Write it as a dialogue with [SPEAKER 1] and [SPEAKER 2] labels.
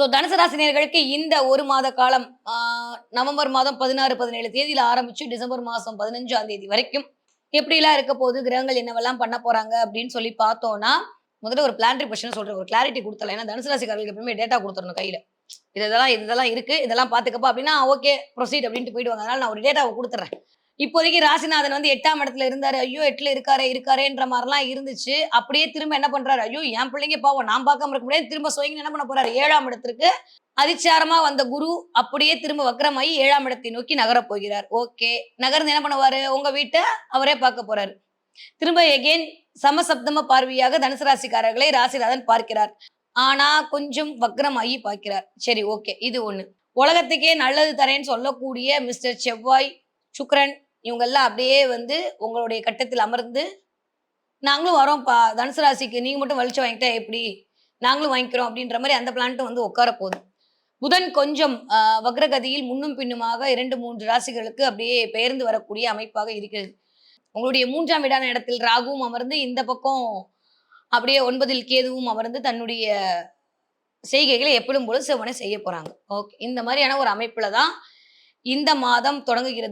[SPEAKER 1] So தனுசு ராசினியர்களுக்கு இந்த ஒரு மாத காலம் ஆஹ், நவம்பர் மாதம் பதினாறு பதினேழு தேதியில ஆரம்பிச்சு டிசம்பர் மாதம் பதினஞ்சாம் தேதி வரைக்கும் எப்படிலாம் இருக்க போகுது கிரகங்கள் என்னவெல்லாம் பண்ண போறாங்க அப்படின்னு சொல்லி பார்த்தோம்னா முதல்ல ஒரு பிளான்ட்ரி கொஸ்டின் சொல்ற ஒரு கிளாரிட்டி கொடுத்தல. ஏன்னா தனுசு ராசிக்காரர்களுக்கு எப்பவுமே டேட்டா கொடுத்துடணும் கையில. இதெல்லாம் இதெல்லாம் இருக்கு. இதெல்லாம் பாத்துக்கப்பா அப்படின்னா ஓகே ப்ரொசீட் அப்படின்ட்டு போயிடுவாங்க. அதனால நான் ஒரு டேட்டாவை கொடுத்துறேன். இப்போதைக்கு ராசிநாதன் வந்து எட்டாம் இடத்துல இருந்தாரு. ஐயோ எட்டுல இருக்காரே இருக்காரேன்ற மாதிரிலாம் இருந்துச்சு. அப்படியே திரும்ப என்ன பண்றாரு? ஐயோ என் பிள்ளைங்க பாவம் நான் பார்க்காம இருக்க முடியாது. திரும்ப சுயங்க என்ன பண்ண போறாரு? ஏழாம் இடத்திற்கு அதிச்சாரமா வந்த குரு அப்படியே திரும்ப வக்கரமாயி ஏழாம் இடத்தை நோக்கி நகரப் போகிறார். ஓகே. நகர்ந்து என்ன பண்ணுவாரு? உங்க வீட்டை அவரே பார்க்க போறாரு. திரும்ப எகெயின் சமசப்தம பார்வையாக தனுசு ராசிக்காரர்களை ராசிநாதன் பார்க்கிறார். ஆனா கொஞ்சம் வக்ரமாயி பார்க்கிறார். சரி ஓகே. இது ஒண்ணு. உலகத்துக்கே நல்லது தரேன்னு சொல்லக்கூடிய மிஸ்டர் செவ்வாய் சுக்ரன் இவங்க எல்லாம் அப்படியே வந்து உங்களுடைய கட்டத்தில் அமர்ந்து நாங்களும் வரோம்ப்பா தனுசு ராசிக்கு. நீங்க மட்டும் வலிச்சு வாங்கிட்டா எப்படி? நாங்களும் வாங்கிக்கிறோம். அப்படின்ற மாதிரி அந்த பிளான்ட்டும் வந்து உட்கார போகுது புதன் கொஞ்சம் வக்ரகதியில் முன்னும் பின்னுமாக இரண்டு மூன்று ராசிகளுக்கு அப்படியே பெயர்ந்து வரக்கூடிய அமைப்பாக இருக்கிறது. உங்களுடைய மூன்றாம் வீடான இடத்தில் ராகுவும் அமர்ந்து இந்த பக்கம் அப்படியே ஒன்பதில் கேதுவும் அமர்ந்து தன்னுடைய செய்கைகளை எப்படும் போல சிவனை செய்ய போறாங்க. ஓகே. இந்த மாதிரியான ஒரு அமைப்புல தான் இந்த மாதம் தொடங்குகிறது.